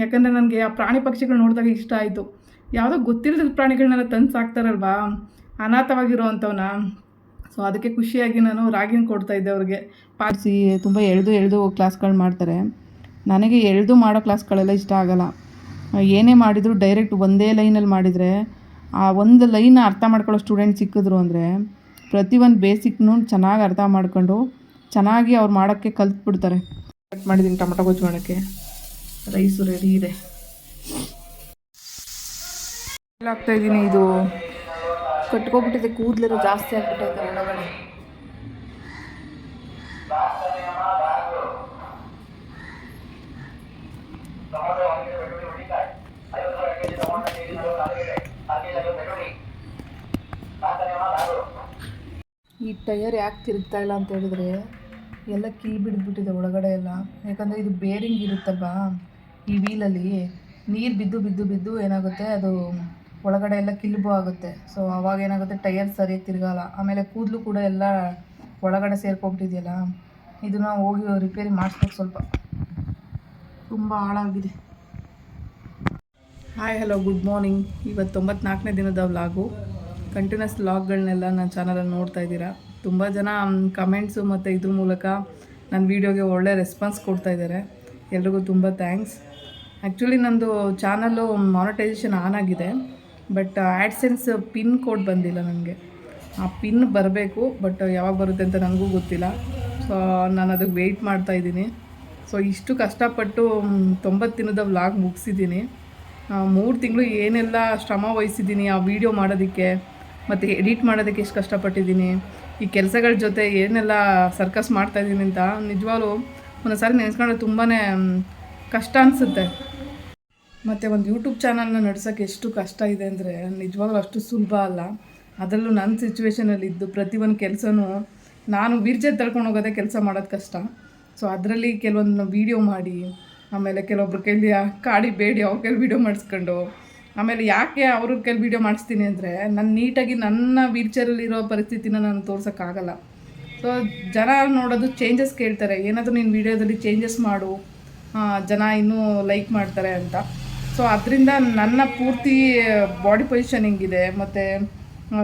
ಯಾಕಂದರೆ ನನಗೆ ಆ ಪ್ರಾಣಿ ಪಕ್ಷಿಗಳು ನೋಡಿದಾಗ ಇಷ್ಟ ಆಯಿತು. ಯಾವುದೋ ಗೊತ್ತಿಲ್ಲದ ಪ್ರಾಣಿಗಳನ್ನೆಲ್ಲ ತಂದು ಸಾಕ್ತಾರಲ್ವಾ ಅನಾಥವಾಗಿರೋ ಅಂಥವನ್ನ ಸೊ ಅದಕ್ಕೆ ಖುಷಿಯಾಗಿ ನಾನು ರಾಗಿನ ಕೊಡ್ತಾ ಇದ್ದೆ ಅವ್ರಿಗೆ. ಪಾಡಿಸಿ ತುಂಬ ಎಳೆದು ಎಳೆದು ಕ್ಲಾಸ್ಗಳು ಮಾಡ್ತಾರೆ. ನನಗೆ ಎಳೆದು ಮಾಡೋ ಕ್ಲಾಸ್ಗಳೆಲ್ಲ ಇಷ್ಟ ಆಗಲ್ಲ. ಏನೇ ಮಾಡಿದರೂ ಡೈರೆಕ್ಟ್ ಒಂದೇ ಲೈನಲ್ಲಿ ಮಾಡಿದರೆ ಆ ಒಂದು ಲೈನ್ ಅರ್ಥ ಮಾಡ್ಕೊಳ್ಳೋ ಸ್ಟೂಡೆಂಟ್ ಸಿಕ್ಕಿದ್ರು ಅಂದರೆ ಪ್ರತಿಯೊಂದು ಬೇಸಿಕ್ನು ಚೆನ್ನಾಗಿ ಅರ್ಥ ಮಾಡ್ಕೊಂಡು ಚೆನ್ನಾಗಿ ಅವ್ರು ಮಾಡೋಕ್ಕೆ ಕಲ್ತ್ಬಿಡ್ತಾರೆ. ಕಟ್ ಮಾಡಿದ್ದೀನಿ ಟೊಮಟೊ ಗೊಜ್ಜು ಮಾಡೋಕ್ಕೆ ರೈಸು ರೆಡಿ ಇದೆ. ಹಾಕ್ತಾ ಇದ್ದೀನಿ. ಇದು ಕಟ್ಕೊಬಿಟ್ಟಿದೆ ಕೂದಲೆಲ್ಲ ಜಾಸ್ತಿ ಆಗ್ಬಿಟ್ಟೈತೆ ಒಳಗಡೆ ಈ ಟೈರ್ ಯಾಕೆ ತಿರುಗ್ತಾ ಇಲ್ಲ ಅಂತ ಹೇಳಿದ್ರೆ, ಎಲ್ಲ ಕೀ ಬಿಡ್ಬಿಟ್ಟಿದೆ ಒಳಗಡೆ ಎಲ್ಲ. ಯಾಕಂದರೆ ಇದು ಬೇರಿಂಗ್ ಇರುತ್ತಲ್ವಾ? ಈ ವೀಲಲ್ಲಿ ನೀರು ಬಿದ್ದು ಬಿದ್ದು ಬಿದ್ದು ಏನಾಗುತ್ತೆ, ಅದು ಒಳಗಡೆ ಎಲ್ಲ ಕಿಲ್ಬು ಆಗುತ್ತೆ. ಸೊ ಅವಾಗ ಏನಾಗುತ್ತೆ ಟೈರ್ ಸರಿಯಾಗಿ ತಿರುಗಲ್ಲ. ಆಮೇಲೆ ಕೂದಲು ಕೂಡ ಎಲ್ಲ ಒಳಗಡೆ ಸೇರ್ಕೊಂಬಿಟ್ಟಿದೆಯಲ್ಲ, ಇದನ್ನ ಹೋಗಿ ರಿಪೇರಿ ಮಾಡಿಸ್ಬೇಕು ಸ್ವಲ್ಪ. ತುಂಬ ಹಾಳಾಗಿದೆ. ಹಾಯ್ ಹಲೋ ಗುಡ್ ಮಾರ್ನಿಂಗ್ ಇವತ್ತು ತೊಂಬತ್ನಾಲ್ಕನೇ ದಿನದ ವ್ಲಾಗು. ಕಂಟಿನ್ಯೂಸ್ ವ್ಲಾಗ್ಗಳನ್ನೆಲ್ಲ ನನ್ನ ಚಾನಲಲ್ಲಿ ನೋಡ್ತಾ ಇದ್ದೀರಾ? ತುಂಬ ಜನ ಕಮೆಂಟ್ಸು ಮತ್ತು ಇದ್ರ ಮೂಲಕ ನನ್ನ ವೀಡಿಯೋಗೆ ಒಳ್ಳೆ ರೆಸ್ಪಾನ್ಸ್ ಕೊಡ್ತಾ ಇದ್ದಾರೆ. ಎಲ್ರಿಗೂ ತುಂಬ ಥ್ಯಾಂಕ್ಸ್ ಆ್ಯಕ್ಚುಲಿ ನಂದು ಚಾನಲ್ಲು ಮಾನಿಟೈಸೇಷನ್ ಆನ್ ಆಗಿದೆ. ಬಟ್ ಆ್ಯಡ್ಸೆನ್ಸ್ ಪಿನ್ ಕೋಡ್ ಬಂದಿಲ್ಲ ನನಗೆ ಆ ಪಿನ್ ಬರಬೇಕು ಬಟ್ ಯಾವಾಗ ಬರುತ್ತೆ ಅಂತ ನನಗೂ ಗೊತ್ತಿಲ್ಲ. ಸೊ ನಾನು ಅದಕ್ಕೆ ವೆಯ್ಟ್ ಮಾಡ್ತಾ ಇದ್ದೀನಿ. ಸೊ ಇಷ್ಟು ಕಷ್ಟಪಟ್ಟು ತೊಂಬತ್ತು ದಿನದ ವ್ಲಾಗ್ ಮುಗಿಸಿದ್ದೀನಿ. ಮೂರು ತಿಂಗಳು ಏನೆಲ್ಲ ಶ್ರಮ ವಹಿಸಿದ್ದೀನಿ ಆ ವಿಡಿಯೋ ಮಾಡೋದಕ್ಕೆ, ಮತ್ತು ಎಡಿಟ್ ಮಾಡೋದಕ್ಕೆ ಎಷ್ಟು ಕಷ್ಟಪಟ್ಟಿದ್ದೀನಿ, ಈ ಕೆಲಸಗಳ ಜೊತೆ ಏನೆಲ್ಲ ಸರ್ಕಸ್ ಮಾಡ್ತಾಯಿದ್ದೀನಿ ಅಂತ ನಿಜವಾಗ್ಲೂ ಒಂದೊಂದು ಸಾರಿ ನೆನೆಸ್ಕೊಂಡ್ರೆ ತುಂಬಾ ಕಷ್ಟ ಅನಿಸುತ್ತೆ. ಮತ್ತು ಒಂದು ಯೂಟ್ಯೂಬ್ ಚಾನಲ್ನ ನಡ್ಸೋಕ್ಕೆ ಎಷ್ಟು ಕಷ್ಟ ಇದೆ ಅಂದರೆ ನಿಜವಾಗ್ಲೂ ಅಷ್ಟು ಸುಲಭ ಅಲ್ಲ. ಅದರಲ್ಲೂ ನನ್ನ ಸಿಚುವೇಶನಲ್ಲಿ ಇದ್ದು ಪ್ರತಿಯೊಂದು ಕೆಲಸನೂ ನಾನು ವೀರ್ಜೆ ತಳ್ಕೊಂಡು ಹೋಗೋದೇ ಕೆಲಸ ಮಾಡೋದು ಕಷ್ಟ. ಸೊ ಅದರಲ್ಲಿ ಕೆಲವೊಂದು ವೀಡಿಯೋ ಮಾಡಿ, ಆಮೇಲೆ ಕೆಲವೊಬ್ರು ಕೈಲಿ ಕಾಡಿ ಬೇಡಿ, ಅವ್ರ ಕೈಲಿ ವೀಡಿಯೋ ಮಾಡಿಸ್ಕೊಂಡು. ಆಮೇಲೆ ಯಾಕೆ ಅವ್ರ ಕೈಲಿ ವೀಡಿಯೋ ಮಾಡಿಸ್ತೀನಿ ಅಂದರೆ ನನ್ನ ನೀಟಾಗಿ ನನ್ನ ವೀರ್ಚರಲ್ಲಿರೋ ಪರಿಸ್ಥಿತಿನ ನಾನು ತೋರ್ಸೋಕ್ಕಾಗಲ್ಲ ಸೊ ಜನ ನೋಡೋದು ಚೇಂಜಸ್ ಕೇಳ್ತಾರೆ. ಏನಾದರೂ ನೀನು ವೀಡಿಯೋದಲ್ಲಿ ಚೇಂಜಸ್ ಮಾಡು. ಜನ ಇನ್ನೂ ಲೈಕ್ ಮಾಡ್ತಾರೆ ಅಂತ. ಸೊ ಅದರಿಂದ ನನ್ನ ಪೂರ್ತಿ ಬಾಡಿ ಪೊಸಿಷನ್ ಇದೆ, ಮತ್ತು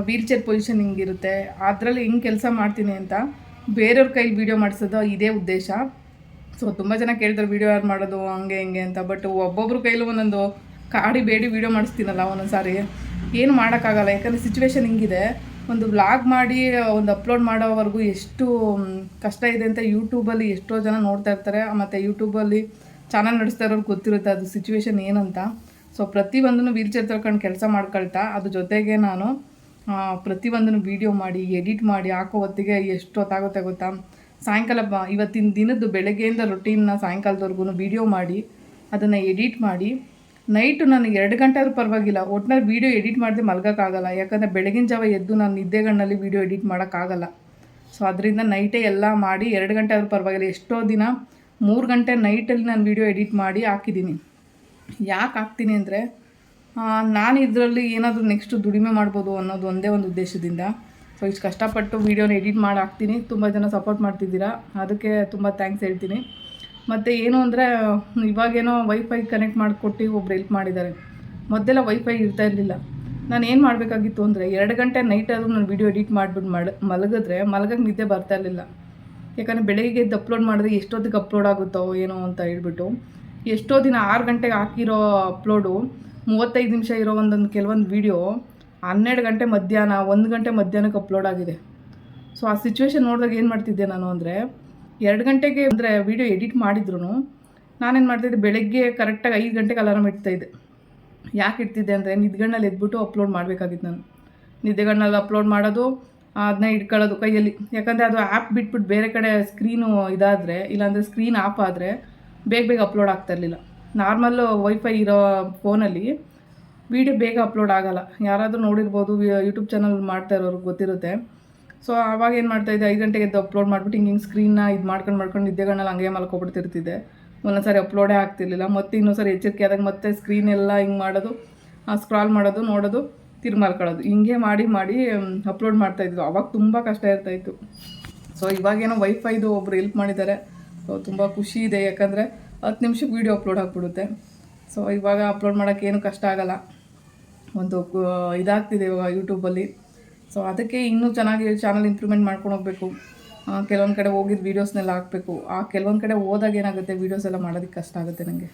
ವೀಲ್ ಚೇರ್ ಪೊಸಿಷನ್ ಹಿಂಗಿರುತ್ತೆ ಅದರಲ್ಲಿ ಹೆಂಗೆ ಕೆಲಸ ಮಾಡ್ತೀನಿ ಅಂತ ಬೇರೆಯವ್ರ ಕೈಲಿ ವೀಡಿಯೋ ಮಾಡಿಸೋದು ಇದೇ ಉದ್ದೇಶ. ಸೊ ತುಂಬ ಜನ ಕೇಳ್ತಾರೆ ವೀಡಿಯೋ ಯಾರು ಮಾಡೋದು, ಹಂಗೆ, ಹಿಂಗೆ ಅಂತ. ಬಟ್ ಒಬ್ಬೊಬ್ರ ಕೈಲೂ ಒಂದೊಂದು ಕಾಡಿ, ಬೇಡಿ ವೀಡಿಯೋ ಮಾಡಿಸ್ತೀನಲ್ಲ ಒಂದೊಂದು ಸಾರಿ ಏನು ಮಾಡೋಕ್ಕಾಗಲ್ಲ, ಯಾಕಂದರೆ ಸಿಚುವೇಶನ್ ಹಿಂಗಿದೆ. ಒಂದು ವ್ಲಾಗ್ ಮಾಡಿ, ಒಂದು ಅಪ್ಲೋಡ್ ಮಾಡೋವರೆಗೂ ಎಷ್ಟು ಕಷ್ಟ ಇದೆ ಅಂತ ಯೂಟ್ಯೂಬಲ್ಲಿ ಎಷ್ಟೋ ಜನ ನೋಡ್ತಾ ಇರ್ತಾರೆ. ಮತ್ತು ಯೂಟ್ಯೂಬಲ್ಲಿ ಚಾನಲ್ ನಡೆಸ್ತಾ ಇರೋರು ಗೊತ್ತಿರುತ್ತೆ ಅದು ಸಿಚುವೇಶನ್ ಏನಂತ. ಸೊ ಪ್ರತಿಯೊಂದನ್ನು ವೀಲ್ ಚೇರ್ ತಳ್ಕೊಂಡು ಕೆಲಸ ಮಾಡ್ಕೊಳ್ತಾ, ಅದ್ರ ಜೊತೆಗೆ ನಾನು ಪ್ರತಿಯೊಂದನ್ನು ವೀಡಿಯೋ ಮಾಡಿ ಎಡಿಟ್ ಮಾಡಿ, ಹಾಕೋ ಹೊತ್ತಿಗೆ ಎಷ್ಟು ಹೊತ್ತಾಗುತ್ತೆ ಗೊತ್ತಾ? ಸಾಯಂಕಾಲ ಇವತ್ತಿನ ದಿನದ್ದು ಬೆಳಗ್ಗೆಯಿಂದ ರೊಟೀನ್ನ ಸಾಯಂಕಾಲದವರೆಗೂ ವೀಡಿಯೋ ಮಾಡಿ, ಅದನ್ನು ಎಡಿಟ್ ಮಾಡಿ ನೈಟು ನನಗೆ ಎರಡು ಗಂಟೆ ಆದರೂ ಪರವಾಗಿಲ್ಲ. ಒಟ್ನಲ್ಲಿ ವೀಡಿಯೋ ಎಡಿಟ್ ಮಾಡದೆ ಮಲ್ಗೋಕ್ಕಾಗಲ್ಲ. ಯಾಕಂದರೆ ಬೆಳಗಿನ ಜಾವ ಎದ್ದು ನಾನು ನಿದ್ದೆಗಣ್ಣಲ್ಲಿ ವೀಡಿಯೋ ಎಡಿಟ್ ಮಾಡೋಕ್ಕಾಗಲ್ಲ. ಸೊ ಅದರಿಂದ ನೈಟೇ ಎಲ್ಲ ಮಾಡಿ ಎರಡು ಗಂಟೆ ಆದರೂ ಪರವಾಗಿಲ್ಲ. ಎಷ್ಟೋ ದಿನ ಮೂರು ಗಂಟೆ ನೈಟಲ್ಲಿ ನಾನು ವೀಡಿಯೋ ಎಡಿಟ್ ಮಾಡಿ ಹಾಕಿದ್ದೀನಿ. ಯಾಕೆ ಹಾಕ್ತೀನಿ ಅಂದರೆ ನಾನು ಇದರಲ್ಲಿ ಏನಾದರೂ ನೆಕ್ಸ್ಟ್ ದುಡಿಮೆ ಮಾಡ್ಬೋದು ಅನ್ನೋದು ಒಂದೇ ಒಂದು ಉದ್ದೇಶದಿಂದ. ಸೊ ಇಷ್ಟು ಕಷ್ಟಪಟ್ಟು ವೀಡಿಯೋನ ಎಡಿಟ್ ಮಾಡಿ ಹಾಕ್ತೀನಿ. ತುಂಬ ಜನ ಸಪೋರ್ಟ್ ಮಾಡ್ತಿದ್ದೀರಾ. ಅದಕ್ಕೆ ತುಂಬ ಥ್ಯಾಂಕ್ಸ್ ಹೇಳ್ತೀನಿ. ಮತ್ತು ಏನು ಅಂದರೆ, ಇವಾಗೇನೋ ವೈಫೈ ಕನೆಕ್ಟ್ ಮಾಡಿಕೊಟ್ಟು ಒಬ್ರು ಹೆಲ್ಪ್ ಮಾಡಿದ್ದಾರೆ. ಮೊದಲೆಲ್ಲ ವೈಫೈ ಇರ್ತಾ ಇರಲಿಲ್ಲ. ನಾನು ಏನು ಮಾಡಬೇಕಾಗಿತ್ತು ಅಂದರೆ, ಎರಡು ಗಂಟೆ ನೈಟ್ ಆದರೂ ನಾನು ವೀಡಿಯೋ ಎಡಿಟ್ ಮಾಡಿಬಿಟ್ಟು ಮಡ ಮಲಗಿದ್ರೆ ಮಲಗಕ್ಕೆ ನಿದ್ದೆ ಬರ್ತಾ ಇರಲಿಲ್ಲ. ಯಾಕಂದರೆ ಬೆಳಗ್ಗೆ ಎದ್ದು ಅಪ್ಲೋಡ್ ಮಾಡಿದ್ರೆ ಎಷ್ಟೊತ್ತಿಗೆ ಅಪ್ಲೋಡ್ ಆಗುತ್ತೋ ಏನೋ ಅಂತ ಹೇಳ್ಬಿಟ್ಟು, ಎಷ್ಟೋ ದಿನ ಆರು ಗಂಟೆಗೆ ಹಾಕಿರೋ ಅಪ್ಲೋಡು ಮೂವತ್ತೈದು ನಿಮಿಷ ಇರೋ ಒಂದೊಂದು ಕೆಲವೊಂದು ವೀಡಿಯೋ ಹನ್ನೆರಡು ಗಂಟೆ ಮಧ್ಯಾಹ್ನ, ಒಂದು ಗಂಟೆ ಮಧ್ಯಾಹ್ನಕ್ಕೆ ಅಪ್ಲೋಡ್ ಆಗಿದೆ. ಸೊ ಆ ಸಿಚುವೇಶನ್ ನೋಡಿದಾಗ ಏನು ಮಾಡ್ತಿದ್ದೆ ನಾನು ಅಂದರೆ ಎರಡು ಗಂಟೆಗೆ ಅಂದರೆ ವಿಡಿಯೋ ಎಡಿಟ್ ಮಾಡಿದ್ರು ನಾನೇನು ಮಾಡ್ತಿದ್ದೆ ಬೆಳಗ್ಗೆ ಕರೆಕ್ಟಾಗಿ ಐದು ಗಂಟೆಗೆ ಅಲಾರಾಮ್ ಇಡ್ತಾಯಿದ್ದೆ ಯಾಕೆ ಇಡ್ತಿದ್ದೆ ಅಂದರೆ ನಿದ್ಗಣ್ಣಲ್ಲಿ ಎದ್ಬಿಟ್ಟು ಅಪ್ಲೋಡ್ ಮಾಡಬೇಕಾಗಿತ್ತು ನಾನು. ನಿದ್ದೆಗಣ್ಣಲ್ಲಿ ಅಪ್ಲೋಡ್ ಮಾಡೋದು ಅದನ್ನ ಇಟ್ಕೊಳ್ಳೋದು ಕೈಯಲ್ಲಿ. ಯಾಕಂದರೆ ಅದು ಆ್ಯಪ್ ಬಿಟ್ಬಿಟ್ಟು ಬೇರೆ ಕಡೆ ಸ್ಕ್ರೀನು ಇದಾದರೆ, ಇಲ್ಲಾಂದರೆ ಸ್ಕ್ರೀನ್ ಆಫ್ ಆದರೆ ಬೇಗ ಬೇಗ ಅಪ್ಲೋಡ್ ಆಗ್ತಾ ಇರಲಿಲ್ಲ. ನಾರ್ಮಲ್ಲು ವೈಫೈ ಇರೋ ಫೋನಲ್ಲಿ ವೀಡಿಯೋ ಬೇಗ ಅಪ್ಲೋಡ್ ಆಗೋಲ್ಲ. ಯಾರಾದರೂ ನೋಡಿರ್ಬೋದು ಯೂಟ್ಯೂಬ್ ಚಾನಲ್ ಮಾಡ್ತಾ ಇರೋರಿಗೆ ಗೊತ್ತಿರುತ್ತೆ. ಸೊ ಆವಾಗ ಏನು ಮಾಡ್ತಾಯಿದ್ದೆ ಐದು ಗಂಟೆಗೆ ಎದ್ದು ಅಪ್ಲೋಡ್ ಮಾಡಿಬಿಟ್ಟು ಹಿಂಗೆ ಹಿಂಗೆ ಸ್ಕ್ರೀನ್ನ ಇದು ಮಾಡ್ಕೊಂಡು ಮಾಡ್ಕೊಂಡು ನಿದ್ದೆಗಣ್ಣಲ್ಲಿ ಹಂಗೆ ಮಲ್ಕೊಬಿಡ್ತಿರ್ತಿದ್ದೆ. ಒಂದೊಂದು ಸಾರಿ ಅಪ್ಲೋಡೇ ಆಗ್ತಿರ್ಲಿಲ್ಲ. ಮತ್ತೆ ಇನ್ನೊಂದು ಸಾರಿ ಎಚ್ಚರಿಕೆ ಆದಾಗ ಮತ್ತೆ ಸ್ಕ್ರೀನ್ ಎಲ್ಲ ಹಿಂಗೆ ಮಾಡೋದು ಸ್ಕ್ರಾಲ್ ಮಾಡೋದು, ನೋಡೋದು, ತಿರ್ಗಿ ಮಲ್ಕೊಳ್ಳೋದು. ಹಿಂಗೆ ಮಾಡಿ ಮಾಡಿ ಅಪ್ಲೋಡ್ ಮಾಡ್ತಾಯಿದ್ವಿ ಅವಾಗ ತುಂಬ ಕಷ್ಟ ಇರ್ತಾಯಿತ್ತು ಸೊ ಇವಾಗೇನೋ ವೈಫೈದು ಒಬ್ರು ಹೆಲ್ಪ್ ಮಾಡಿದ್ದಾರೆ. ಸೊ ತುಂಬ ಖುಷಿ ಇದೆ. ಯಾಕಂದರೆ ಹತ್ತು ನಿಮಿಷಕ್ಕೆ ವೀಡಿಯೋ ಅಪ್ಲೋಡ್ ಆಗಿಬಿಡುತ್ತೆ. ಸೊ ಇವಾಗ ಅಪ್ಲೋಡ್ ಮಾಡೋಕ್ಕೇನು ಕಷ್ಟ ಆಗಲ್ಲ. ಒಂದು ಇದಾಗ್ತಿದೆ ಇವಾಗ ಯೂಟ್ಯೂಬಲ್ಲಿ ಸೊ ಅದಕ್ಕೆ ಇನ್ನೂ ಚೆನ್ನಾಗಿ ಚಾನಲ್ ಇಂಪ್ರೂವ್ಮೆಂಟ್ ಮಾಡ್ಕೊಂಡು ಹೋಗಬೇಕು. ಕೆಲವೊಂದು ಕಡೆ ಹೋಗಿದ್ದು ವೀಡಿಯೋಸ್ನೆಲ್ಲ ಹಾಕಬೇಕು. ಆ, ಕೆಲವೊಂದು ಕಡೆ ಹೋದಾಗ ಏನಾಗುತ್ತೆ? ವೀಡಿಯೋಸ್ ಎಲ್ಲ ಮಾಡೋದಕ್ಕೆ ಕಷ್ಟ ಆಗುತ್ತೆ ನನಗೆ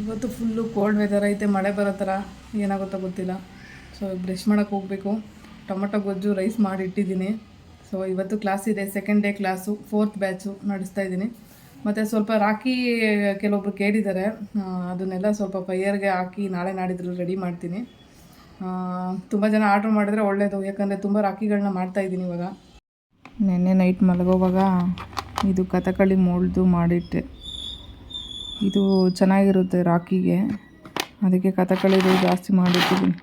ಇವತ್ತು ಫುಲ್ಲು ಕೋಲ್ಡ್ ವೆದರ್ ಐತೆ, ಮಳೆ ಬರೋ ಥರ ಏನಾಗುತ್ತೋ ಗೊತ್ತಿಲ್ಲ. ಸೊ ಬ್ರಷ್ ಮಾಡೋಕ್ಕೆ ಹೋಗಬೇಕು. ಟೊಮೊಟೊ ಗೊಜ್ಜು ರೈಸ್ ಮಾಡಿ ಇಟ್ಟಿದ್ದೀನಿ ಸೊ ಇವತ್ತು ಕ್ಲಾಸ್ ಇದೆ second day class fourth batch ನಡೆಸ್ತಾ ಇದ್ದೀನಿ. ಮತ್ತು ಸ್ವಲ್ಪ ರಾಕಿ ಕೆಲವೊಬ್ರು ಕೇಳಿದ್ದಾರೆ. ಅದನ್ನೆಲ್ಲ ಸ್ವಲ್ಪ ಪೈಯರ್ಗೆ ಹಾಕಿ ನಾಳೆ ನಾಡಿದ್ರು ರೆಡಿ ಮಾಡ್ತೀನಿ. ತುಂಬ ಜನ ಆರ್ಡ್ರ್ ಮಾಡಿದ್ರೆ ಒಳ್ಳೆಯದು ಯಾಕಂದರೆ ತುಂಬ ರಾಖಿಗಳನ್ನ ಮಾಡ್ತಾ ಇದ್ದೀನಿ ಇವಾಗ. ನೆನ್ನೆ ನೈಟ್ ಮಲಗೋವಾಗ ಇದು ಕಥಕಳಿ ಮೋಳ್ದು ಮಾಡಿಟ್ಟೆ. ಇದು ಚೆನ್ನಾಗಿರುತ್ತೆ ರಾಕಿಗೆ ಅದಕ್ಕೆ ಕಥಕಳಿದು ಜಾಸ್ತಿ ಮಾಡಿಟ್ಟಿದ್ದೀನಿ.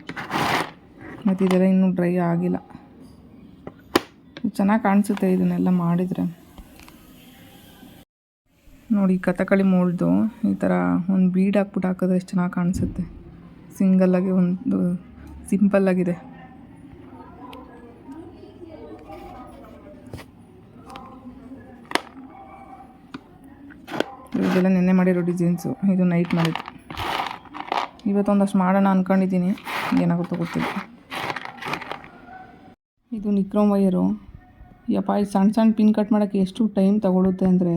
ಮತ್ತು ಇದೆಲ್ಲ ಇನ್ನೂ ಡ್ರೈ ಆಗಿಲ್ಲ. ಚೆನ್ನಾಗಿ ಕಾಣಿಸುತ್ತೆ ಇದನ್ನೆಲ್ಲ ಮಾಡಿದರೆ. ನೋಡಿ ಕಥಕಳಿ ಮೋಳ್ದು ಈ ಥರ ಒಂದು ಬೀಡ್ ಹಾಕ್ಬಿಟ್ಟು ಹಾಕಿದ್ರೆ ಎಷ್ಟು ಚೆನ್ನಾಗಿ ಕಾಣಿಸುತ್ತೆ. ಸಿಂಗಲ್ಲಾಗಿ ಒಂದು ಸಿಂಪಲ್ಲಾಗಿದೆ ಇದೆಲ್ಲ ನಿನ್ನೆ ಮಾಡಿರೋ ಡಿಸೈನ್ಸು ಇದು ನೈಟ್ ಮಾಡಿದ್ದು. ಇವತ್ತೊಂದಷ್ಟು ಮಾಡೋಣ ಅಂದ್ಕೊಂಡಿದ್ದೀನಿ ಏನಾಗುತ್ತೋ ಗೊತ್ತಿಲ್ಲ. ಇದು ನಿಕ್ರೋಮ್ ವೈಯರು ಯಪ್ಪ, ಈ ಸಣ್ಣ ಸಣ್ಣ ಪಿನ್ ಕಟ್ ಮಾಡೋಕ್ಕೆ ಎಷ್ಟು ಟೈಮ್ ತಗೊಳುತ್ತೆ ಅಂದರೆ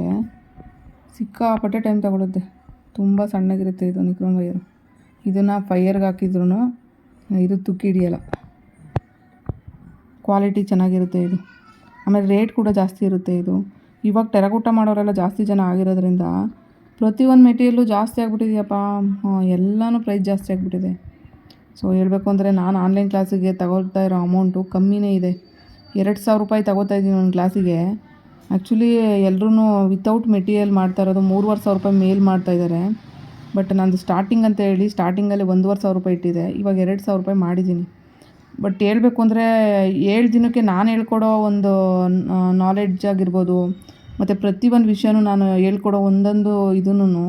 ಸಿಕ್ಕಾಪಟ್ಟೆ ಟೈಮ್ ತಗೊಳುತ್ತೆ. ತುಂಬ ಸಣ್ಣಗಿರುತ್ತೆ ಇದು ನಿಕ್ರೋಮ್ ವೈಯರು ಇದನ್ನು ಫೈಯರ್ಗೆ ಹಾಕಿದ್ರು ಇದು ತುಕ್ಕಿ ಹಿಡಿಯಲ್ಲ. ಕ್ವಾಲಿಟಿ ಚೆನ್ನಾಗಿರುತ್ತೆ ಇದು. ಆಮೇಲೆ ರೇಟ್ ಕೂಡ ಜಾಸ್ತಿ ಇರುತ್ತೆ ಇದು. ಇವಾಗ ಟೆರಗೂಟ ಮಾಡೋರೆಲ್ಲ ಜಾಸ್ತಿ ಜನ ಆಗಿರೋದ್ರಿಂದ ಪ್ರತಿಯೊಂದು ಮೆಟೀರಿಯಲ್ಲು ಜಾಸ್ತಿ ಆಗಿಬಿಟ್ಟಿದೆಯಪ್ಪ. ಎಲ್ಲನೂ ಪ್ರೈಸ್ ಜಾಸ್ತಿ ಆಗಿಬಿಟ್ಟಿದೆ. ಸೊ ಹೇಳಬೇಕು ಅಂದರೆ ನಾನು ಆನ್ಲೈನ್ ಕ್ಲಾಸಿಗೆ ತಗೊಳ್ತಾ ಇರೋ ಅಮೌಂಟು ಕಮ್ಮಿನೇ ಇದೆ. ಎರಡು ಸಾವಿರ ರೂಪಾಯಿ ತಗೋತಾ ಇದ್ದೀನಿ ಒಂದು ಕ್ಲಾಸಿಗೆ ಆ್ಯಕ್ಚುಲಿ ಎಲ್ಲರೂ ವಿತೌಟ್ ಮೆಟೀರಿಯಲ್ ಮಾಡ್ತಾ ಇರೋದು ಮೂರುವರೆ ಸಾವಿರ ರೂಪಾಯಿ ಮೇಲ್ ಮಾಡ್ತಾ ಇದ್ದಾರೆ ಬಟ್ ನಂದು ಸ್ಟಾರ್ಟಿಂಗ್ ಅಂತ ಹೇಳಿ ಸ್ಟಾರ್ಟಿಂಗಲ್ಲಿ ಒಂದೂವರೆ ಸಾವಿರ ರೂಪಾಯಿ ಇಟ್ಟಿದೆ. ಇವಾಗ ಎರಡು ಸಾವಿರ ರೂಪಾಯಿ ಮಾಡಿದ್ದೀನಿ. ಬಟ್ ಹೇಳಬೇಕು ಅಂದರೆ ಏಳು ದಿನಕ್ಕೆ ನಾನು ಹೇಳ್ಕೊಡೋ ಒಂದು ನಾಲೆಡ್ಜ್ ಆಗಿರ್ಬೋದು, ಮತ್ತು ಪ್ರತಿಯೊಂದು ವಿಷಯನೂ ನಾನು ಹೇಳ್ಕೊಡೋ ಒಂದೊಂದು ಇದನ್ನು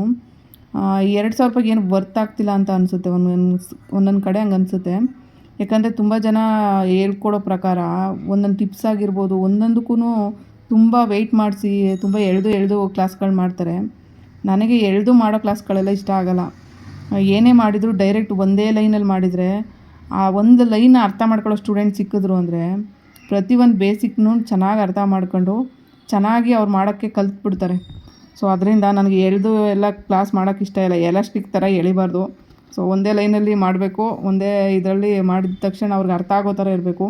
ಎರಡು ಸಾವಿರ ರೂಪಾಯಿಗೆ ಏನು ವರ್ತ್ ಆಗ್ತಿಲ್ಲ ಅಂತ ಅನಿಸುತ್ತೆ. ಒಂದೊಂದು ಒಂದೊಂದು ಕಡೆ ಹಂಗೆ ಅನಿಸುತ್ತೆ. ಯಾಕಂದರೆ ತುಂಬ ಜನ ಹೇಳ್ಕೊಡೋ ಪ್ರಕಾರ ಒಂದೊಂದು ಟಿಪ್ಸ್ ಆಗಿರ್ಬೋದು ಒಂದೊಂದಕ್ಕೂ ತುಂಬ ವೆಯ್ಟ್ ಮಾಡಿಸಿ, ತುಂಬ ಎಳೆದು ಎಳೆದು ಕ್ಲಾಸ್ಗಳು ಮಾಡ್ತಾರೆ. ನನಗೆ ಎಳೆದು ಮಾಡೋ ಕ್ಲಾಸ್ಗಳೆಲ್ಲ ಇಷ್ಟ ಆಗಲ್ಲ. ಏನೇ ಮಾಡಿದರೂ ಡೈರೆಕ್ಟ್ ಒಂದೇ ಲೈನಲ್ಲಿ ಮಾಡಿದರೆ, ಆ ಒಂದು ಲೈನ್ ಅರ್ಥ ಮಾಡ್ಕೊಳ್ಳೋ ಸ್ಟೂಡೆಂಟ್ ಸಿಕ್ಕಿದ್ರು ಅಂದರೆ ಪ್ರತಿಯೊಂದು ಬೇಸಿಕ್ನೂ ಚೆನ್ನಾಗಿ ಅರ್ಥ ಮಾಡ್ಕೊಂಡು ಚೆನ್ನಾಗಿ ಅವ್ರು ಮಾಡೋಕ್ಕೆ ಕಲ್ತ್ಬಿಡ್ತಾರೆ. ಸೊ ಅದರಿಂದ ನನಗೆ ಎಳೆದು ಎಲ್ಲ ಕ್ಲಾಸ್ ಮಾಡೋಕ್ಕೆ ಇಷ್ಟ ಇಲ್ಲ. ಎಲಾಸ್ಟಿಕ್ ಥರ ಎಳಿಬಾರ್ದು. ಸೊ ಒಂದೇ ಲೈನಲ್ಲಿ ಮಾಡಬೇಕು, ಒಂದೇ ಇದರಲ್ಲಿ ಮಾಡಿದ ತಕ್ಷಣ ಅವ್ರಿಗೆ ಅರ್ಥ ಆಗೋ ಥರ ಇರಬೇಕು.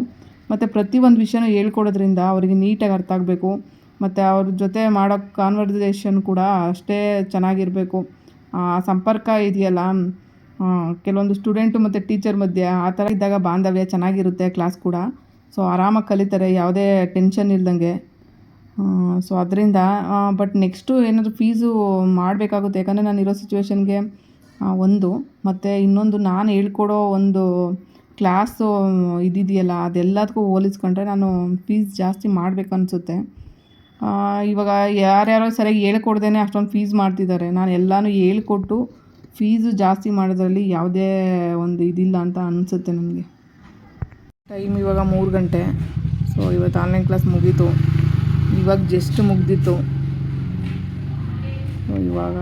ಮತ್ತು ಪ್ರತಿಯೊಂದು ವಿಷಯನೂ ಹೇಳ್ಕೊಡೋದ್ರಿಂದ ಅವರಿಗೆ ನೀಟಾಗಿ ಅರ್ಥ ಆಗಬೇಕು. ಮತ್ತು ಅವ್ರ ಜೊತೆ ಮಾಡೋ ಕಾನ್ವರ್ಸೇಷನ್ ಕೂಡ ಅಷ್ಟೇ ಚೆನ್ನಾಗಿರಬೇಕು. ಸಂಪರ್ಕ ಇದೆಯಲ್ಲ? ಕೆಲವೊಂದು ಸ್ಟೂಡೆಂಟು ಮತ್ತು ಟೀಚರ್ ಮಧ್ಯೆ ಆ ಥರ ಇದ್ದಾಗ ಬಾಂಧವ್ಯ ಚೆನ್ನಾಗಿರುತ್ತೆ ಕ್ಲಾಸ್ ಕೂಡ. ಸೊ ಆರಾಮಾಗಿ ಕಲಿತಾರೆ, ಯಾವುದೇ ಟೆನ್ಷನ್ ಇಲ್ದಂಗೆ. ಸೊ ಅದರಿಂದ ಬಟ್ ನೆಕ್ಸ್ಟು ಏನಾದರೂ ಫೀಸು ಮಾಡಬೇಕಾಗುತ್ತೆ? ಯಾಕಂದರೆ ನಾನು ಇರೋ ಸಿಚುವೇಶನ್ಗೆ ಒಂದು, ಮತ್ತು ಇನ್ನೊಂದು ನಾನು ಹೇಳ್ಕೊಡೋ ಒಂದು ಕ್ಲಾಸು ಇದಿದೆಯಲ್ಲ ಅದೆಲ್ಲದಕ್ಕೂ ಹೋಲಿಸ್ಕೊಂಡ್ರೆ ನಾನು ಫೀಸ್ ಜಾಸ್ತಿ ಮಾಡಬೇಕು ಅನಿಸುತ್ತೆ ಇವಾಗ ಯಾರ್ಯಾರೋ ಸರಿಯಾಗಿ ಹೇಳ್ಕೊಡ್ದೇ ಅಷ್ಟೊಂದು ಫೀಸ್ ಮಾಡ್ತಿದ್ದಾರೆ. ನಾನು ಎಲ್ಲನೂ ಹೇಳ್ಕೊಟ್ಟು ಫೀಸು ಜಾಸ್ತಿ ಮಾಡೋದ್ರಲ್ಲಿ ಯಾವುದೇ ಒಂದು ಇದಿಲ್ಲ ಅಂತ ಅನಿಸುತ್ತೆ ನನಗೆ ಟೈಮ್ ಇವಾಗ ಮೂರು ಗಂಟೆ. ಸೊ ಇವತ್ತು ಆನ್ಲೈನ್ ಕ್ಲಾಸ್ ಮುಗೀತು. ಇವಾಗ ಜಸ್ಟ್ ಮುಗ್ದಿತ್ತು. ಇವಾಗ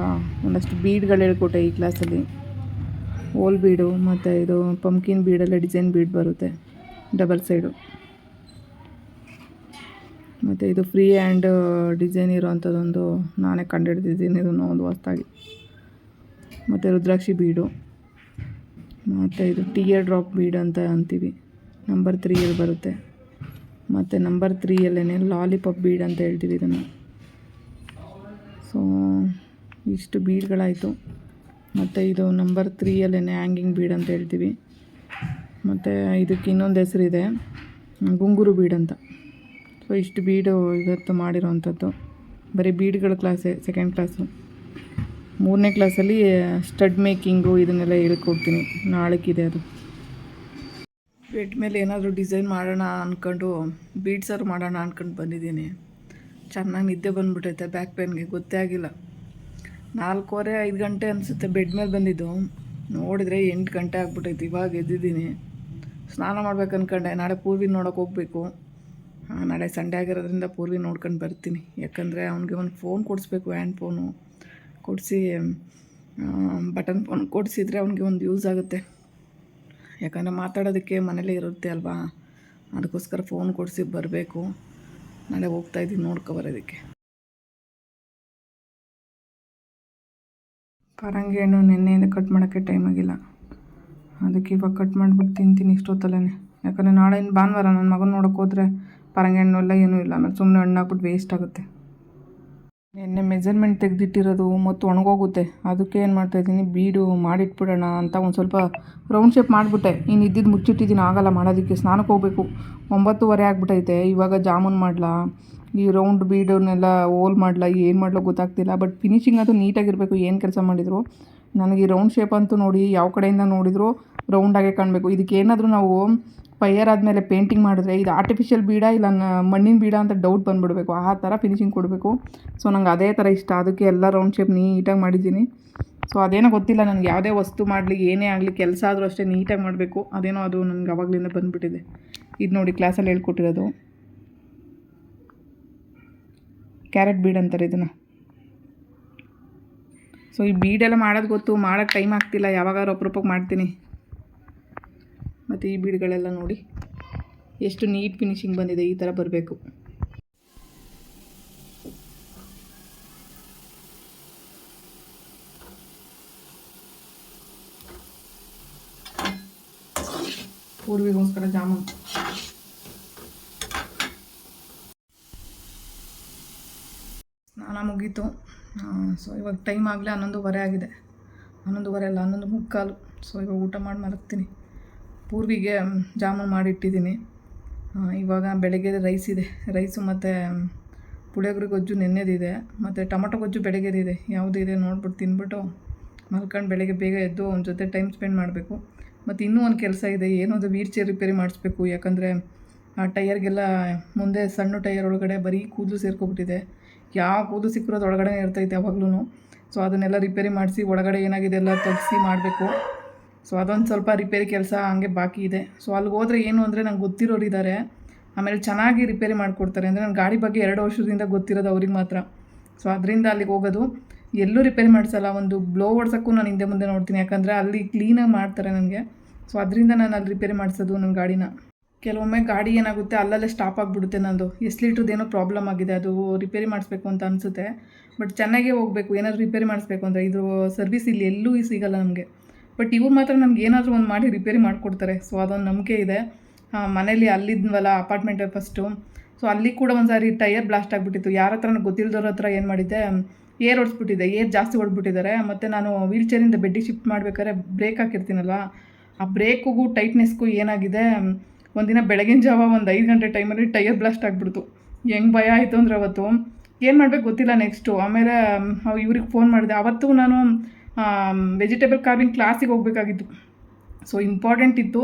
ಒಂದಷ್ಟು ಬೀಡ್ಗಳು ಹೇಳ್ಕೊಟ್ಟೆ ಈ ಕ್ಲಾಸಲ್ಲಿ ಓಲ್ ಬೀಡು ಮತ್ತು ಇದು ಪಂಪ್ಕಿನ್ ಬೀಡಲ್ಲೇ ಡಿಸೈನ್ ಬೀಡ್ ಬರುತ್ತೆ. ಡಬಲ್ ಸೈಡು ಮತ್ತು ಇದು ಫ್ರೀ ಆ್ಯಂಡ್ ಡಿಸೈನ್ ಇರೋವಂಥದ್ದೊಂದು ನಾನೇ ಕಂಡುಹಿಡ್ದಿದ್ದೀನಿ. ಇದನ್ನು ಒಂದು ಹೊಸ್ದಾಗಿ. ಮತ್ತು ರುದ್ರಾಕ್ಷಿ ಬೀಡು. ಮತ್ತು ಇದು ಟಿಯರ್ ಡ್ರಾಪ್ ಬೀಡ್ ಅಂತ ಅಂತೀವಿ. ನಂಬರ್ ತ್ರೀಯಲ್ಲಿ ಬರುತ್ತೆ. ಮತ್ತು ನಂಬರ್ ತ್ರೀಯಲ್ಲೇ ಲಾಲಿಪಾಪ್ ಬೀಡ್ ಅಂತ ಹೇಳ್ತೀವಿ ಇದನ್ನು. ಸೊ ಇಷ್ಟು ಬೀಡ್ಗಳಾಯಿತು. ಮತ್ತು ಇದು ನಂಬರ್ ತ್ರೀಯಲ್ಲೇ ಹ್ಯಾಂಗಿಂಗ್ ಬೀಡ್ ಅಂತ ಹೇಳ್ತೀವಿ. ಮತ್ತು ಇದಕ್ಕೆ ಇನ್ನೊಂದು ಹೆಸರಿದೆ. ಗುಂಗುರು ಬೀಡ್ ಅಂತ. ಸೊ ಇಷ್ಟು ಬೀಡು ಇವತ್ತು ಮಾಡಿರೋವಂಥದ್ದು. ಬರೀ ಬೀಡ್ಗಳ ಕ್ಲಾಸೇ ಸೆಕೆಂಡ್ ಕ್ಲಾಸು ಮೂರನೇ ಕ್ಲಾಸಲ್ಲಿ ಸ್ಟಡ್ ಮೇಕಿಂಗು ಇದನ್ನೆಲ್ಲ ಹೇಳ್ಕೊಡ್ತೀನಿ. ನಾಳೆಗಿದೆ ಅದು. ಬೆಡ್ ಮೇಲೆ ಏನಾದರೂ ಡಿಸೈನ್ ಮಾಡೋಣ ಅಂದ್ಕೊಂಡು ಬೀಡ್ಸರು ಮಾಡೋಣ ಅಂದ್ಕೊಂಡು ಬಂದಿದ್ದೀನಿ. ಚೆನ್ನಾಗಿ ನಿದ್ದೆ ಬಂದುಬಿಟ್ಟೈತೆ ಬ್ಯಾಕ್ ಪೇನ್ಗೆ ಗೊತ್ತೇ ಆಗಿಲ್ಲ. ನಾಲ್ಕೂವರೆ, ಐದು ಗಂಟೆ ಅನಿಸುತ್ತೆ ಬೆಡ್ ಮೇಲೆ ಬಂದಿದ್ದು. ನೋಡಿದರೆ ಎಂಟು ಗಂಟೆ ಆಗ್ಬಿಟ್ಟೈತೆ ಇವಾಗ ಎದ್ದಿದ್ದೀನಿ. ಸ್ನಾನ ಮಾಡ್ಬೇಕು ಅಂದ್ಕೊಂಡೆ ನಾಳೆ ಪೂರ್ವಿ ನೋಡೋಕೆ ಹೋಗಬೇಕು. ನಾಳೆ ಸಂಡೇ ಆಗಿರೋದ್ರಿಂದ ಪೂರ್ವಿ ನೋಡ್ಕೊಂಡು ಬರ್ತೀನಿ. ಯಾಕಂದರೆ ಅವ್ನಿಗೆ ಒಂದು ಫೋನ್ ಕೊಡಿಸ್ಬೇಕು ಹ್ಯಾಂಡ್ ಫೋನು ಕೊಡಿಸಿ ಬಟನ್ ಫೋನ್ ಕೊಡಿಸಿದ್ರೆ ಅವ್ನಿಗೆ ಒಂದು ಯೂಸ್ ಆಗುತ್ತೆ. ಯಾಕಂದರೆ ಮಾತಾಡೋದಕ್ಕೆ ಮನೇಲೇ ಇರುತ್ತೆ ಅಲ್ವಾ? ಅದಕ್ಕೋಸ್ಕರ ಫೋನ್ ಕೊಡಿಸಿ ಬರಬೇಕು. ನಾಳೆ ಹೋಗ್ತಾ ಇದ್ದೀನಿ ನೋಡ್ಕೊ ಬರೋದಕ್ಕೆ. ಪರಂಗಿ ಹಣ್ಣು ನಿನ್ನೆಯಿಂದ ಕಟ್ ಮಾಡೋಕ್ಕೆ ಟೈಮ್ ಆಗಿಲ್ಲ. ಅದಕ್ಕೆ ಇವಾಗ ಕಟ್ ಮಾಡಿಬಿಟ್ಟು ತಿಂತೀನಿ ಇಷ್ಟೊತ್ತಲ್ಲೇ ಯಾಕಂದರೆ ನಾಳೆ ಇನ್ನು ಭಾನುವಾರ ನನ್ನ ಮಗನ ನೋಡೋಕ್ಕೋದ್ರೆ ಪರಂಗಿ ಹಣ್ಣು ಎಲ್ಲ ಏನೂ ಇಲ್ಲ. ಆಮೇಲೆ ಸುಮ್ಮನೆ ಹಣ್ಣು ಹಾಕ್ಬಿಟ್ಟು ವೇಸ್ಟ್ ಆಗುತ್ತೆ. ನಿನ್ನೆ ಮೆಜರ್ಮೆಂಟ್ ತೆಗೆದಿಟ್ಟಿರೋದು ಮತ್ತು ಒಣಗೋಗುತ್ತೆ. ಅದಕ್ಕೆ ಏನು ಮಾಡ್ತಾಯಿದ್ದೀನಿ ಬೀಡು ಮಾಡಿಟ್ಬಿಡೋಣ ಅಂತ ಒಂದು ಸ್ವಲ್ಪ ರೌಂಡ್ ಶೇಪ್ ಮಾಡಿಬಿಟ್ಟೆ. ಇನ್ನು ಇದ್ದಿದ್ದು ಮುಚ್ಚಿಟ್ಟಿದ್ದೀನಿ. ಆಗಲ್ಲ ಮಾಡೋದಕ್ಕೆ. ಸ್ನಾನಕ್ಕೆ ಹೋಗಬೇಕು. ಒಂಬತ್ತುವರೆ ಆಗ್ಬಿಟ್ಟೈತೆ ಇವಾಗ ಜಾಮೂನ್ ಮಾಡಲಾ? ಈ ರೌಂಡ್ ಬೀಡನ್ನೆಲ್ಲ ಓಲ್ ಮಾಡಲ? ಏನು ಮಾಡಲೋ ಗೊತ್ತಾಗ್ತಿಲ್ಲ. ಬಟ್ ಫಿನಿಶಿಂಗ್ ಅದು ನೀಟಾಗಿರಬೇಕು ಏನು ಕೆಲಸ ಮಾಡಿದ್ರು? ನನಗೆ ರೌಂಡ್ ಶೇಪ್ ಅಂತೂ ನೋಡಿ ಯಾವ ಕಡೆಯಿಂದ ನೋಡಿದರೂ ರೌಂಡಾಗೆ ಕಾಣಬೇಕು. ಇದಕ್ಕೆ ಏನಾದರೂ ನಾವು ಫೈಯರ್ ಆದಮೇಲೆ ಪೇಂಟಿಂಗ್ ಮಾಡಿದ್ರೆ ಇದು ಆರ್ಟಿಫಿಷಿಯಲ್ ಬೀಡ ಇಲ್ಲ ಮಣ್ಣಿನ ಬೀಡ ಅಂತ ಡೌಟ್ ಬಂದುಬಿಡಬೇಕು. ಆ ಥರ ಫಿನಿಶಿಂಗ್ ಕೊಡಬೇಕು. ಸೊ ನಂಗೆ ಅದೇ ಥರ ಇಷ್ಟ. ಅದಕ್ಕೆ ಎಲ್ಲ ರೌಂಡ್ ಶೇಪ್ ನೀಟಾಗಿ ಮಾಡಿದ್ದೀನಿ. ಸೊ ಅದೇನೋ ಗೊತ್ತಿಲ್ಲ. ನನಗೆ ಯಾವುದೇ ವಸ್ತು ಮಾಡಲಿ ಏನೇ ಆಗಲಿ, ಕೆಲಸ ಆದರೂ ಅಷ್ಟೇ ನೀಟಾಗಿ ಮಾಡಬೇಕು. ಅದೇನೋ ಅದು ನನಗೆ ಅವಾಗಲಿಂದ ಬಂದುಬಿಟ್ಟಿದೆ. ಇದು ನೋಡಿ ಕ್ಲಾಸಲ್ಲಿ ಹೇಳ್ಕೊಟ್ಟಿರೋದು. ಕ್ಯಾರೆಟ್ ಬೀಡ್ ಅಂತಾರೆ ಇದನ್ನು. ಸೊ ಈ ಬೀಡೆಲ್ಲ ಮಾಡೋದು ಗೊತ್ತು ಮಾಡೋಕ್ಕೆ ಟೈಮ್ ಆಗ್ತಿಲ್ಲ ಯಾವಾಗಾರು ಅಪರೂಪಕ್ಕೆ ಮಾಡ್ತೀನಿ. ಮತ್ತು ಈ ಬೀಡ್ಗಳೆಲ್ಲ ನೋಡಿ. ಎಷ್ಟು ನೀಟ್ ಫಿನಿಶಿಂಗ್ ಬಂದಿದೆ, ಈ ಥರ ಬರಬೇಕು. ಪೂರ್ವಿಗೋಸ್ಕರ ಜಾಮೂನ್. ಸ್ನಾನ ಮುಗೀತು. ಸೊ ಇವಾಗ ಟೈಮ್ ಆಗಲೇ ಹನ್ನೊಂದುವರೆ ಆಗಿದೆ. ಹನ್ನೊಂದುವರೆ ಅಲ್ಲ, ಹನ್ನೊಂದು ಮುಕ್ಕಾಲು. ಸೊ ಇವಾಗ ಊಟ ಮಾಡಿ ಮಲಗ್ತೀನಿ. ಪೂರ್ವಿಗೆ ಜಾಮೂನ್ ಮಾಡಿಟ್ಟಿದ್ದೀನಿ. ಇವಾಗ ಬೆಳಗ್ಗೆ ರೈಸ್ ಇದೆ. ರೈಸು ಮತ್ತು ಪುಳಿಯೋಗರೆ ಗೊಜ್ಜು ನೆನ್ನೆದಿದೆ. ಮತ್ತು ಟೊಮೊಟೊ ಗೊಜ್ಜು ಬೆಳಗ್ಗೆದಿದೆ. ಯಾವುದಿದೆ ನೋಡ್ಬಿಟ್ಟು ತಿನ್ಬಿಟ್ಟು ಮಲ್ಕೊಂಡು ಬೆಳಗ್ಗೆ ಬೇಗ ಎದ್ದು ಅವನ ಜೊತೆ ಟೈಮ್ ಸ್ಪೆಂಡ್ ಮಾಡಬೇಕು. ಮತ್ತು ಇನ್ನೂ ಒಂದು ಕೆಲಸ ಇದೆ. ಏನೋ ಅದು ಚೇರ್ ರಿಪೇರಿ ಮಾಡಿಸ್ಬೇಕು. ಯಾಕಂದರೆ, ಆ ಟೈರ್ಗೆಲ್ಲ ಮುಂದೆ ಸಣ್ಣ ಟೈರ್ ಒಳಗಡೆ ಬರೀ ಕೂದಲು ಸೇರ್ಕೊಬಿಟ್ಟಿದೆ. ಯಾವ ಕೂದಲು ಸಿಕ್ಕಿರೋದು ಒಳಗಡೆ ಇರ್ತೈತೆ ಯಾವಾಗ್ಲೂ ಸೊ ಅದನ್ನೆಲ್ಲ ರಿಪೇರಿ ಮಾಡಿಸಿ ಒಳಗಡೆ ಏನಾಗಿದೆ ಎಲ್ಲ ತೆಗ್ಸಿ ಮಾಡಬೇಕು. ಸೊ ಅದೊಂದು ಸ್ವಲ್ಪ ರಿಪೇರಿ ಕೆಲಸ ಹಂಗೆ ಬಾಕಿ ಇದೆ. ಸೊ ಅಲ್ಲಿಗೆ ಹೋದರೆ ಏನು ಅಂದರೆ ನಂಗೆ ಗೊತ್ತಿರೋರು ಇದ್ದಾರೆ ಆಮೇಲೆ ಚೆನ್ನಾಗಿ ರಿಪೇರಿ ಮಾಡಿಕೊಡ್ತಾರೆ. ಅಂದರೆ ನನ್ನ ಗಾಡಿ ಬಗ್ಗೆ ಎರಡು ವರ್ಷದಿಂದ ಗೊತ್ತಿರೋದು ಅವ್ರಿಗೆ ಮಾತ್ರ. ಸೊ ಅದರಿಂದ ಅಲ್ಲಿಗೆ ಹೋಗೋದು. ಎಲ್ಲೂ ರಿಪೇರಿ ಮಾಡಿಸಲ್ಲ. ಒಂದು ಬ್ಲೋ ಓಡ್ಸೋಕ್ಕೂ ನಾನು ಹಿಂದೆ ಮುಂದೆ ನೋಡ್ತೀನಿ. ಯಾಕಂದರೆ ಅಲ್ಲಿ ಕ್ಲೀನಾಗಿ ಮಾಡ್ತಾರೆ ನನಗೆ. ಸೊ ಅದರಿಂದ ನಾನು ಅಲ್ಲಿ ರಿಪೇರಿ ಮಾಡಿಸೋದು ನನ್ನ ಗಾಡಿನ. ಕೆಲವೊಮ್ಮೆ ಗಾಡಿ ಏನಾಗುತ್ತೆ ಅಲ್ಲಲ್ಲೇ ಸ್ಟಾಪ್ ಆಗಿಬಿಡುತ್ತೆ ನಂದು. ಎಷ್ಟು ಏನೋ ಪ್ರಾಬ್ಲಮ್ ಆಗಿದೆ, ಅದು ರಿಪೇರಿ ಮಾಡಿಸ್ಬೇಕು ಅಂತ ಅನಿಸುತ್ತೆ. ಬಟ್ ಚೆನ್ನಾಗೇ ಹೋಗಬೇಕು, ಏನಾದರೂ ರಿಪೇರಿ ಮಾಡಿಸ್ಬೇಕು ಅಂದರೆ ಇದು ಸರ್ವಿಸ್ ಇಲ್ಲಿ ಎಲ್ಲೂ ಸಿಗಲ್ಲ ನಮಗೆ. ಬಟ್ ಇವ್ರು ಮಾತ್ರ ನಮ್ಗೆ ಏನಾದರೂ ಒಂದು ಮಾಡಿ ರಿಪೇರಿ ಮಾಡಿಕೊಡ್ತಾರೆ. ಸೊ ಅದೊಂದು ನಂಬಿಕೆ ಇದೆ. ಮನೇಲಿ ಅಲ್ಲಿದ್ವಲ್ಲ ಅಪಾರ್ಟ್ಮೆಂಟ್ ಫಸ್ಟು ಸೊ ಅಲ್ಲಿ ಕೂಡ ಒಂದು ಸಾರಿ ಟೈರ್ ಬ್ಲಾಸ್ಟ್ ಆಗಿಬಿಟ್ಟಿತ್ತು. ಯಾರ ಹತ್ರ ಗೊತ್ತಿಲ್ಲದವ್ರ ಹತ್ರ ಏನು ಮಾಡಿದ್ದೆ ಏರ್ ಹೊಡ್ಸ್ಬಿಟ್ಟಿದೆ ಏರ್ ಜಾಸ್ತಿ ಹೊಡ್ಬಿಟ್ಟಿದ್ದಾರೆ ಮತ್ತು ನಾನು ವೀಲ್ ಚೇರಿಂದ ಬೆಡ್ಡಿಗೆ ಶಿಫ್ಟ್ ಮಾಡ್ಬೇಕಾದ್ರೆ ಬ್ರೇಕ್ ಹಾಕಿರ್ತೀನಲ್ಲ ಆ ಬ್ರೇಕಿಗೂ ಟೈಟ್ನೆಸ್ಗೂ ಏನಾಗಿದೆ? ಒಂದಿನ ಬೆಳಗಿನ ಜಾವ ಒಂದು ಐದು ಗಂಟೆ ಟೈಮಲ್ಲಿ ಟೈರ್ ಬ್ಲಾಸ್ಟ್ ಆಗಿಬಿಡ್ತು. ಹೆಂಗೆ ಭಯ ಆಯಿತು ಅಂದರೆ ಅವತ್ತು. ಏನು ಮಾಡಬೇಕು ಗೊತ್ತಿಲ್ಲ ನೆಕ್ಸ್ಟು ಆಮೇಲೆ ಇವ್ರಿಗೆ ಫೋನ್ ಮಾಡಿದೆ. ಅವತ್ತು ನಾನು ವೆಜಿಟೇಬಲ್ ಕಾರ್ವಿಂಗ್ ಕ್ಲಾಸಿಗೆ ಹೋಗಬೇಕಾಗಿತ್ತು. ಸೊ ಇಂಪಾರ್ಟೆಂಟ್ ಇತ್ತು.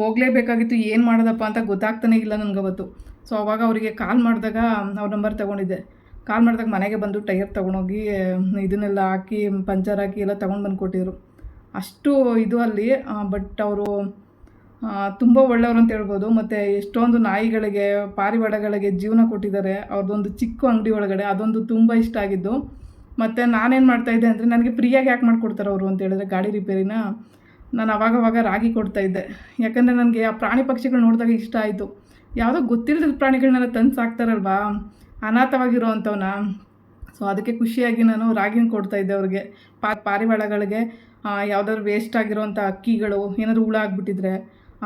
ಹೋಗಲೇಬೇಕಾಗಿತ್ತು. ಏನು ಮಾಡೋದಪ್ಪ ಅಂತ ಗೊತ್ತಾಗ್ತಾನೇ ಇಲ್ಲ ನನಗೆ ಅವತ್ತು. ಸೊ ಅವಾಗ ಅವರಿಗೆ ಕಾಲ್ ಮಾಡಿದಾಗ ಅವ್ರ ನಂಬರ್ ತೊಗೊಂಡಿದ್ದೆ. ಕಾಲ್ ಮಾಡಿದಾಗ ಮನೆಗೆ ಬಂದು ಟೈರ್ ತೊಗೊಂಡೋಗಿ ಇದನ್ನೆಲ್ಲ ಹಾಕಿ ಪಂಚರ್ ಹಾಕಿ ಎಲ್ಲ ತೊಗೊಂಡು ಬಂದು ಕೊಟ್ಟಿದ್ರು ಅಷ್ಟು ಇದು ಅಲ್ಲಿ ಬಟ್ ಅವರು ತುಂಬ ಒಳ್ಳೆಯವರು ಅಂತ ಹೇಳ್ಬೋದು. ಮತ್ತು ಎಷ್ಟೊಂದು ನಾಯಿಗಳಿಗೆ, ಪಾರಿವಾಳಗಳಿಗೆ ಜೀವನ ಕೊಟ್ಟಿದ್ದಾರೆ. ಅವ್ರದ್ದೊಂದು ಚಿಕ್ಕ ಅಂಗಡಿ ಒಳಗಡೆ, ಅದೊಂದು ತುಂಬ ಇಷ್ಟ ಆಗಿದ್ದು. ಮತ್ತು ನಾನೇನು ಮಾಡ್ತಾಯಿದ್ದೆ ಅಂದರೆ ನನಗೆ ಫ್ರೀಯಾಗಿ ಯಾಕೆ ಮಾಡಿಕೊಡ್ತಾರೆ ಅವರು ಅಂತ ಹೇಳಿದ್ರೆ ಗಾಡಿ ರಿಪೇರಿನ ನಾನು ಅವಾಗವಾಗ ರಾಗಿ ಕೊಡ್ತಾ ಇದ್ದೆ. ಯಾಕಂದರೆ ನನಗೆ ಆ ಪ್ರಾಣಿ ಪಕ್ಷಿಗಳು ನೋಡಿದಾಗ ಇಷ್ಟ ಆಯಿತು. ಯಾವುದೋ ಗೊತ್ತಿಲ್ಲದ ಪ್ರಾಣಿಗಳನ್ನೆಲ್ಲ ತಂದು ಸಾಕ್ತಾರಲ್ವಾ? ಅನಾಥವಾಗಿರೋ ಅಂಥವನ್ನ ಸೊ ಅದಕ್ಕೆ ಖುಷಿಯಾಗಿ ನಾನು ರಾಗಿನ ಕೊಡ್ತಾ ಇದ್ದೆ ಅವ್ರಿಗೆ. ಪಾ, ಪಾರಿವಾಳಗಳಿಗೆ ಯಾವುದಾದ್ರು ವೇಸ್ಟ್ ಆಗಿರೋವಂಥ ಅಕ್ಕಿಗಳು, ಏನಾದರೂ ಹುಳ ಆಗಿಬಿಟ್ಟಿದ್ರೆ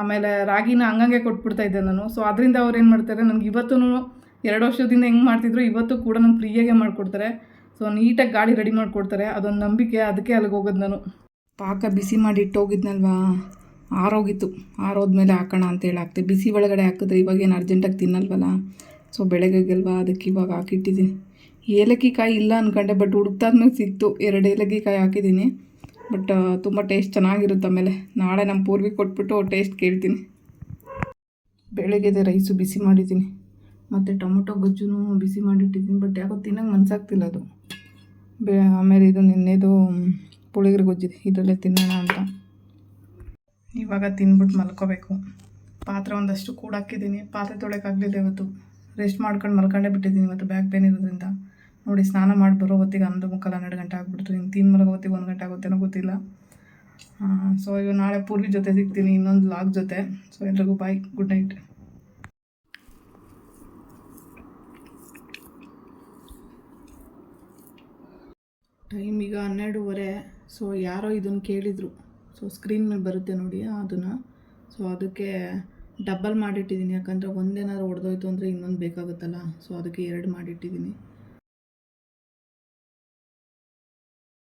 ಆಮೇಲೆ ರಾಗಿನ ಹಂಗಂಗೆ ಕೊಟ್ಬಿಡ್ತಾ ಇದ್ದೆ ನಾನು. ಸೊ ಅದರಿಂದ ಅವ್ರು ಏನು ಮಾಡ್ತಾರೆ, ನನಗೆ ಇವತ್ತೂ ಎರಡು ವರ್ಷದಿಂದ ಹೆಂಗೆ ಮಾಡ್ತಿದ್ರು, ಇವತ್ತು ಕೂಡ ನಂಗೆ ಫ್ರೀಯಾಗೆ ಮಾಡಿಕೊಡ್ತಾರೆ. ಸೊ ನೀಟಾಗಿ ಗಾಡಿ ರೆಡಿ ಮಾಡಿಕೊಡ್ತಾರೆ. ಅದೊಂದು ನಂಬಿಕೆ ಅದಕ್ಕೆ ಅಲ್ಲಿಗೆ ಹೋಗೋದು ನಾನು. ಪಾಕ ಬಿಸಿ ಮಾಡಿ ಇಟ್ಟೋಗಿದ್ನಲ್ವಾ? ಆರೋಗಿತ್ತು. ಆರೋದ್ಮೇಲೆ ಹಾಕೋಣ ಅಂತೇಳಿ ಹಾಕ್ತೆ ಬಿಸಿ ಒಳಗಡೆ ಹಾಕಿದ್ರೆ ಇವಾಗ ಏನು ಅರ್ಜೆಂಟಾಗಿ ತಿನ್ನಲ್ವಲ್ಲ? ಸೊ ಬೆಳಗ್ಗೆಗಲ್ವಾ ಅದಕ್ಕೆ ಇವಾಗ ಹಾಕಿಟ್ಟಿದ್ದೀನಿ. ಏಲಕ್ಕಿ ಕಾಯಿ ಇಲ್ಲ ಅಂದ್ಕೊಂಡೆ ಬಟ್ ಹುಡುಕ್ತಾದ್ಮೇಲೆ ಸಿಕ್ತು. ಎರಡು ಏಲಕ್ಕಿ ಕಾಯಿ ಹಾಕಿದ್ದೀನಿ. ಬಟ್ ತುಂಬ ಟೇಸ್ಟ್ ಚೆನ್ನಾಗಿರುತ್ತೆ ಆಮೇಲೆ. ನಾಳೆ ನಮ್ಮ ಪೂರ್ವಿ ಕೊಟ್ಬಿಟ್ಟು ಟೇಸ್ಟ್ ಕೇಳ್ತೀನಿ. ಬೆಳಗ್ಗೆದೆ ರೈಸು ಬಿಸಿ ಮಾಡಿದ್ದೀನಿ. ಮತ್ತು ಟೊಮೊಟೊ ಗೊಜ್ಜು ಬಿಸಿ ಮಾಡಿಟ್ಟಿದ್ದೀನಿ, ಬಟ್ ಯಾಕೋ ತಿನ್ನೋಂಗೆ ಮನಸ್ಸಾಗ್ತಿಲ್ಲ ಅದು. ಬೇ, ಆಮೇಲೆ ಇದು ನಿನ್ನೆದು ಪುಳಿಗರೆ ಗೊಜ್ಜಿದೆ, ಇದರಲ್ಲೇ ತಿನ್ನೋಣ ಅಂತ. ಇವಾಗ ತಿನ್ಬಿಟ್ಟು ಮಲ್ಕೋಬೇಕು. ಪಾತ್ರೆ ಒಂದಷ್ಟು ಕೂಡಾಕಿದ್ದೀನಿ. ಪಾತ್ರೆ ತೊಳೆಯೋಕ್ಕಾಗಲಿಲ್ಲ ಇವತ್ತು. ರೆಸ್ಟ್ ಮಾಡ್ಕೊಂಡು ಮಲ್ಕೊಂಡೇ ಬಿಟ್ಟಿದ್ದೀನಿ ಇವತ್ತು ಬ್ಯಾಕ್ ಪೇನ್ ಇರೋದ್ರಿಂದ. ನೋಡಿ, ಸ್ನಾನ ಮಾಡಿ ಬರೋ ಹೊತ್ತಿಗೆ ಹನ್ನೊಂದು ಮುಕ್ಕಾಲು ಹನ್ನೆರಡು ಗಂಟೆ ಆಗ್ಬಿಡ್ತು. ಇನ್ನು ತಿನ್ ಮಲಗೋ ಹೊತ್ತಿಗೆ ಒಂದು ಗಂಟೆ ಆಗುತ್ತೇನೋ ಗೊತ್ತಿಲ್ಲ. ಸೊ ಇವಾಗ ನಾಳೆ ಪೂರ್ವಿ ಜೊತೆ ಸಿಗ್ತೀನಿ, ಇನ್ನೊಂದು ಲಾಗ್ ಜೊತೆ. ಸೊ ಎಲ್ರಿಗೂ ಬಾಯ್ ಗುಡ್ ನೈಟ್ ಟೈಮ್ ಈಗ ಹನ್ನೆರಡೂವರೆ. ಸೊ ಯಾರೋ ಇದನ್ನು ಕೇಳಿದರು. ಸೊ ಸ್ಕ್ರೀನ್ ಮೇಲೆ ಬರುತ್ತೆ ನೋಡಿ ಅದನ್ನು. ಸೊ ಅದಕ್ಕೆ ಡಬ್ಬಲ್ ಮಾಡಿಟ್ಟಿದ್ದೀನಿ ಯಾಕಂದರೆ ಒಂದೇನಾದ್ರು ಹೊಡೆದೋಯ್ತು ಅಂದರೆ ಇನ್ನೊಂದು ಬೇಕಾಗುತ್ತಲ್ಲ. ಸೊ ಅದಕ್ಕೆ ಎರಡು ಮಾಡಿಟ್ಟಿದ್ದೀನಿ